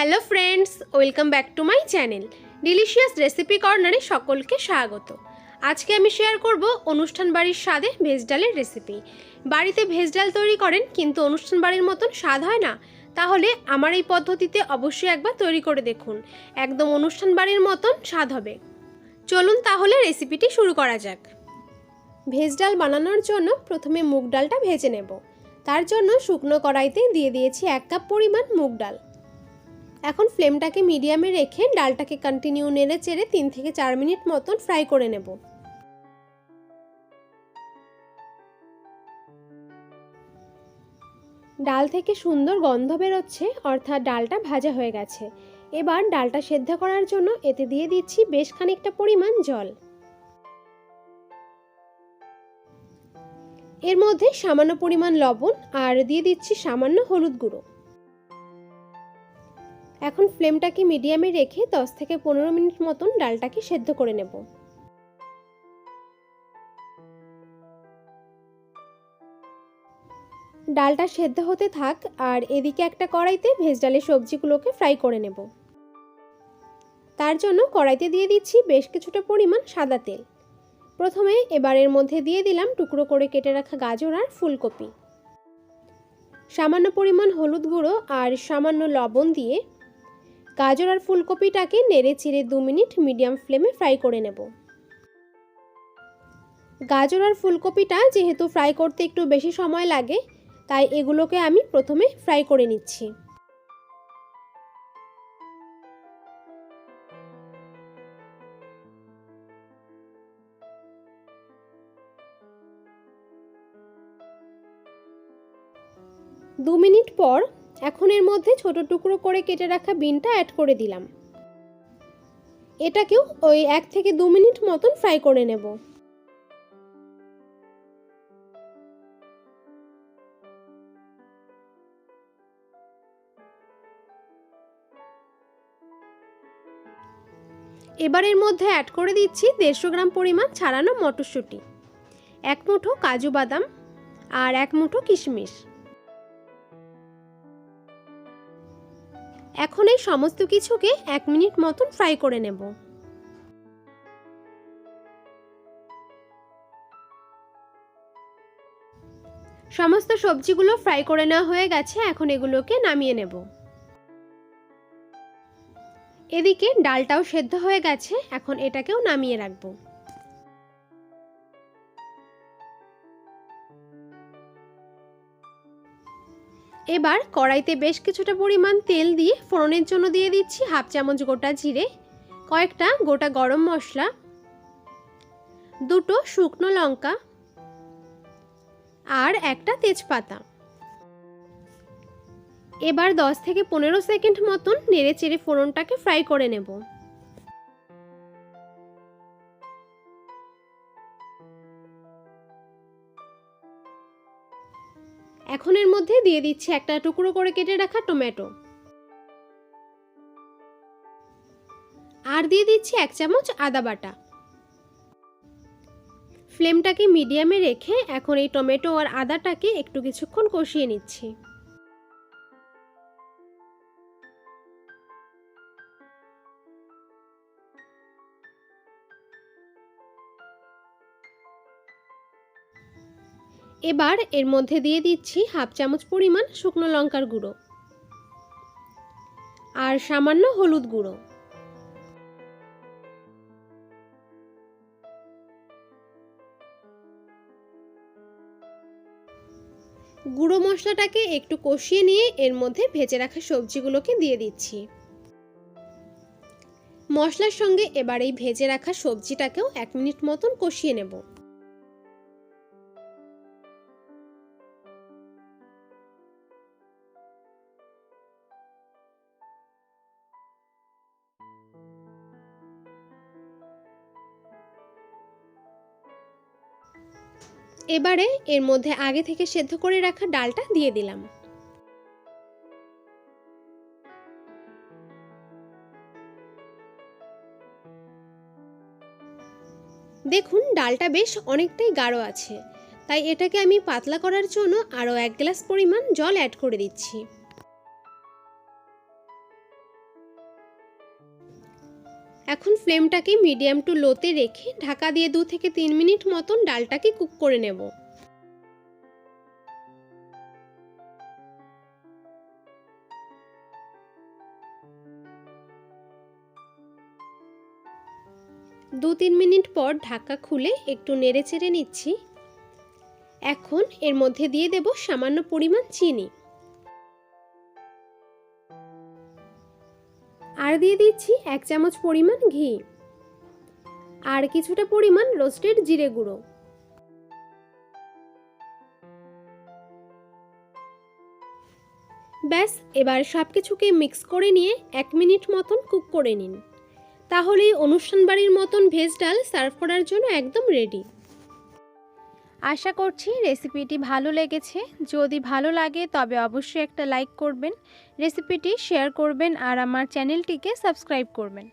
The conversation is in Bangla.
Hello friends, welcome back to my channel. Delicious recipe কর্নারে সকলকে স্বাগত। আজকে আমি শেয়ার করব অনুষ্ঠান বাড়ির স্বাদে ভেজ ডালের রেসিপি। বাড়িতে ভেজ ডাল তৈরি করেন, কিন্তু অনুষ্ঠান বাড়ির মতন স্বাদ হয় না। তাহলে আমার এই পদ্ধতিতে অবশ্যই একবার তৈরি করে দেখুন। একদম অনুষ্ঠান বাড়ির মতন স্বাদ হবে। চলুন তাহলে রেসিপিটি শুরু করা যাক। ভেজ ডাল বানানোর জন্য প্রথমে মুগ ডালটা ভেজে নেব। তার জন্য শুকনো কড়াইতে দিয়ে দিয়েছি এক কাপ পরিমাণ মুগ ডাল। এখন ফ্লেমটাকে মিডিয়ামে রেখে ডালটাকে কন্টিনিউ নেড়ে চেড়ে তিন থেকে চার মিনিট মতন ফ্রাই করে নেব। ডাল থেকে সুন্দর গন্ধ বেরোচ্ছে, অর্থাৎ ডালটা ভাজা হয়ে গেছে। এবার ডালটা সেদ্ধ করার জন্য এতে দিয়ে দিচ্ছি বেশ খানিকটা পরিমাণ জল। এর মধ্যে সামান্য পরিমাণ লবণ আর দিয়ে দিচ্ছি সামান্য হলুদ গুঁড়ো। এখন ফ্লেমটাকে মিডিয়ামে রেখে 10 থেকে পনেরো মিনিট মতন ডালটাকে সেদ্ধ করে নেব। ডালটা সেদ্ধ হতে থাক আর এদিকে একটা কড়াইতে ভেজ ডালের সবজিগুলোকে ফ্রাই করে নেব। তার জন্য কড়াইতে দিয়ে দিচ্ছি বেশ কিছুটা পরিমাণ সাদা তেল। প্রথমে এবারের মধ্যে দিয়ে দিলাম টুকরো করে কেটে রাখা গাজর আর ফুলকপি। সামান্য পরিমাণ হলুদ গুঁড়ো আর সামান্য লবণ দিয়ে গাজর আর ফুলকপিটাকে নেড়ে চিড়ে দু মিনিট মিডিয়াম ফ্লেমে ফ্রাই করে নেব। গাজর আর ফুলকপিটা যেহেতু ফ্রাই করতে একটু বেশি সময় লাগে, তাই এগুলোকে আমি প্রথমে ফ্রাই করে নিচ্ছি। দু মিনিট পর এখন এর মধ্যে ছোট টুকরো করে কেটে রাখা বিনটা অ্যাড করে দিলাম। এটাকেও ওই এক থেকে দু মিনিট মতন ফ্রাই করে নেব। এবারের মধ্যে অ্যাড করে দিচ্ছি দেড়শো গ্রাম পরিমাণ ছাড়ানো মটরশুঁটি, এক মুঠো কাজু বাদাম আর এক মুঠো কিশমিশ। এখন এই সমস্ত কিছুকে এক মিনিট মতন ফ্রাই করে নেব। সমস্ত সবজিগুলো ফ্রাই করে নেওয়া হয়ে গেছে, এখন এগুলোকে নামিয়ে নেব। এদিকে ডালটাও সেদ্ধ হয়ে গেছে, এখন এটাকেও নামিয়ে রাখব। এবার কড়াইতে বেশ কিছুটা পরিমাণ তেল দিয়ে ফোড়নের জন্য দিয়ে দিচ্ছি হাফ চামচ গোটা জিরে, কয়েকটা গোটা গরম মশলা, দুটো শুকনো লঙ্কা আর একটা তেজপাতা। এবার 10 থেকে পনেরো সেকেন্ড মতন নেড়ে চেড়ে ফোড়নটাকে ফ্রাই করে নেব। এখন এর মধ্যে দিয়ে দিচ্ছি একটা টুকরো করে কেটে রাখা টমেটো। আর দিয়ে দিচ্ছি এক চামচ আদা বাটা। ফ্লেমটাকে মিডিয়ামে রেখে এখন এই টমেটো আর আদাটাকে একটু কিছুক্ষণ কষিয়ে নিচ্ছি। এবার এর মধ্যে দিয়ে দিচ্ছি হাফ চামচ পরিমাণ শুকনো লঙ্কার গুঁড়ো আর সামান্য হলুদ গুঁড়ো। গুঁড়ো মশলাটাকে একটু কষিয়ে নিয়ে এর মধ্যে ভেজে রাখা সবজিগুলোকে দিয়ে দিচ্ছি। মশলার সঙ্গে এবার এই ভেজে রাখা সবজিটাকেও এক মিনিট মতন কষিয়ে নেব। এবারে এর মধ্যে আগে থেকে সেদ্ধ করে রাখা ডালটা দিয়ে দিলাম। দেখুন, ডালটা বেশ অনেকটাই গাঢ় আছে। তাই এটাকে আমি পাতলা করার জন্য আরও এক গ্লাস পরিমাণ জল অ্যাড করে দিচ্ছি। এখন ফ্লেমটাকে মিডিয়াম টু লোতে রেখে ঢাকা দিয়ে দু থেকে তিন মিনিট মতন ডালটাকে কুক করে নেব। দু তিন মিনিট পর ঢাকা খুলে একটু নেড়ে চেড়ে নিচ্ছি। এখন এর মধ্যে দিয়ে দেব সামান্য পরিমাণ চিনি। আর দিয়ে দিচ্ছি এক চামচ পরিমাণ ঘি। আর কিছুটা পরিমাণ রোস্টেড জিরে গুঁড়ো। ব্যাস, এবার সব কিছুকে মিক্স করে নিয়ে এক মিনিট মতন কুক করে নিন। তাহলেই অনুষ্ঠান বাড়ির মতন ভেজ ডাল সার্ভ করার জন্য একদম রেডি। আশা করছি রেসিপিটি ভালো লেগেছে। যদি ভালো লাগে তবে অবশ্যই একটা লাইক করবেন, রেসিপিটি শেয়ার করবেন আর আমার চ্যানেলটিকে সাবস্ক্রাইব করবেন।